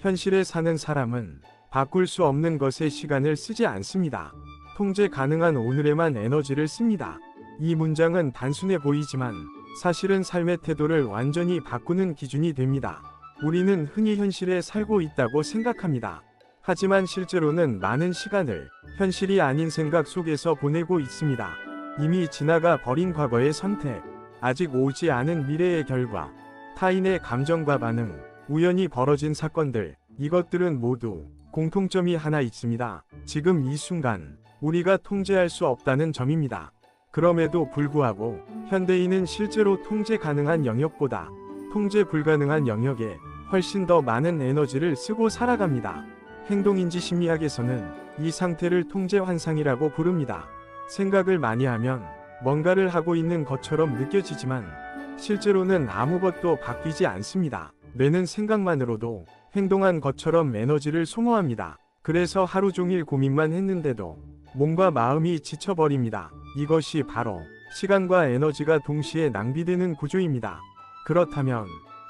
현실에 사는 사람은 바꿀 수 없는 것에 시간을 쓰지 않습니다. 통제 가능한 오늘에만 에너지를 씁니다. 이 문장은 단순해 보이지만 사실은 삶의 태도를 완전히 바꾸는 기준이 됩니다. 우리는 흔히 현실에 살고 있다고 생각합니다. 하지만 실제로는 많은 시간을 현실이 아닌 생각 속에서 보내고 있습니다. 이미 지나가 버린 과거의 선택, 아직 오지 않은 미래의 결과, 타인의 감정과 반응, 우연히 벌어진 사건들, 이것들은 모두 공통점이 하나 있습니다. 지금 이 순간 우리가 통제할 수 없다는 점입니다. 그럼에도 불구하고 현대인은 실제로 통제 가능한 영역보다 통제 불가능한 영역에 훨씬 더 많은 에너지를 쓰고 살아갑니다. 행동인지 심리학에서는 이 상태를 통제 환상이라고 부릅니다. 생각을 많이 하면 뭔가를 하고 있는 것처럼 느껴지지만 실제로는 아무것도 바뀌지 않습니다. 뇌는 생각만으로도 행동한 것처럼 에너지를 소모합니다. 그래서 하루 종일 고민만 했는데도 몸과 마음이 지쳐버립니다. 이것이 바로 시간과 에너지가 동시에 낭비되는 구조입니다. 그렇다면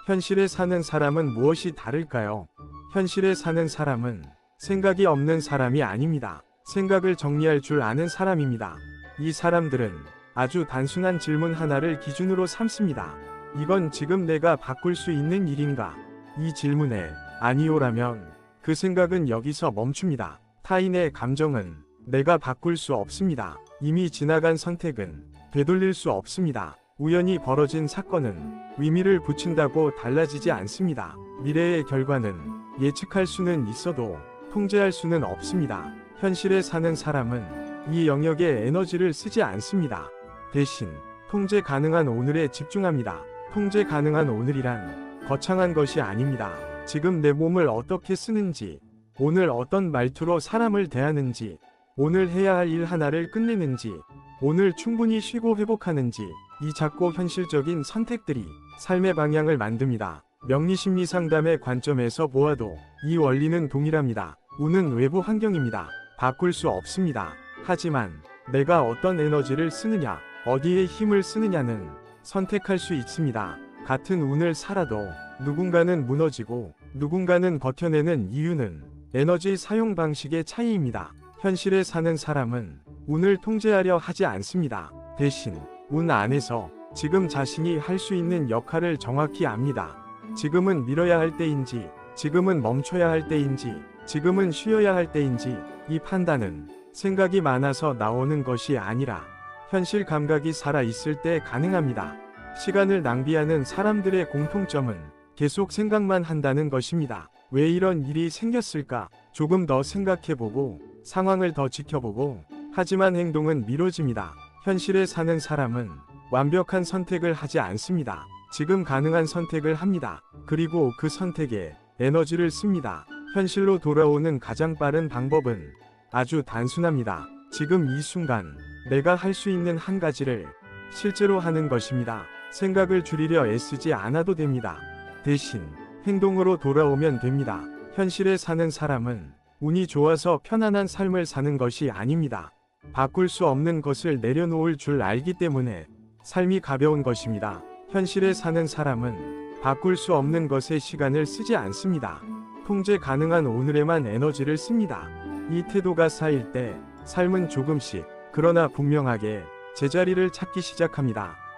현실에 사는 사람은 무엇이 다를까요? 현실에 사는 사람은 생각이 없는 사람이 아닙니다. 생각을 정리할 줄 아는 사람입니다. 이 사람들은 아주 단순한 질문 하나를 기준으로 삼습니다. 이건 지금 내가 바꿀 수 있는 일인가? 이 질문에 아니오라면 그 생각은 여기서 멈춥니다. 타인의 감정은 내가 바꿀 수 없습니다. 이미 지나간 선택은 되돌릴 수 없습니다. 우연히 벌어진 사건은 의미를 붙인다고 달라지지 않습니다. 미래의 결과는 예측할 수는 있어도 통제할 수는 없습니다. 현실에 사는 사람은 이 영역에 에너지를 쓰지 않습니다. 대신 통제 가능한 오늘에 집중합니다. 통제 가능한 오늘이란 거창한 것이 아닙니다. 지금 내 몸을 어떻게 쓰는지, 오늘 어떤 말투로 사람을 대하는지, 오늘 해야 할 일 하나를 끝내는지, 오늘 충분히 쉬고 회복하는지, 이 작고 현실적인 선택들이 삶의 방향을 만듭니다. 명리심리 상담의 관점에서 보아도 이 원리는 동일합니다. 운은 외부 환경입니다. 바꿀 수 없습니다. 하지만 내가 어떤 에너지를 쓰느냐, 어디에 힘을 쓰느냐는 선택할 수 있습니다. 같은 운을 살아도 누군가는 무너지고 누군가는 버텨내는 이유는 에너지 사용 방식의 차이입니다. 현실에 사는 사람은 운을 통제하려 하지 않습니다. 대신 운 안에서 지금 자신이 할 수 있는 역할을 정확히 압니다. 지금은 밀어야 할 때인지, 지금은 멈춰야 할 때인지, 지금은 쉬어야 할 때인지, 이 판단은 생각이 많아서 나오는 것이 아니라 현실 감각이 살아 있을 때 가능합니다. 시간을 낭비하는 사람들의 공통점은 계속 생각만 한다는 것입니다. 왜 이런 일이 생겼을까? 조금 더 생각해보고 상황을 더 지켜보고 하지만 행동은 미뤄집니다. 현실에 사는 사람은 완벽한 선택을 하지 않습니다. 지금 가능한 선택을 합니다. 그리고 그 선택에 에너지를 씁니다. 현실로 돌아오는 가장 빠른 방법은 아주 단순합니다. 지금 이 순간 내가 할 수 있는 한 가지를 실제로 하는 것입니다. 생각을 줄이려 애쓰지 않아도 됩니다. 대신 행동으로 돌아오면 됩니다. 현실에 사는 사람은 운이 좋아서 편안한 삶을 사는 것이 아닙니다. 바꿀 수 없는 것을 내려놓을 줄 알기 때문에 삶이 가벼운 것입니다. 현실에 사는 사람은 바꿀 수 없는 것에 시간을 쓰지 않습니다. 통제 가능한 오늘에만 에너지를 씁니다. 이 태도가 쌓일 때 삶은 조금씩 그러나 분명하게 제자리를 찾기 시작합니다.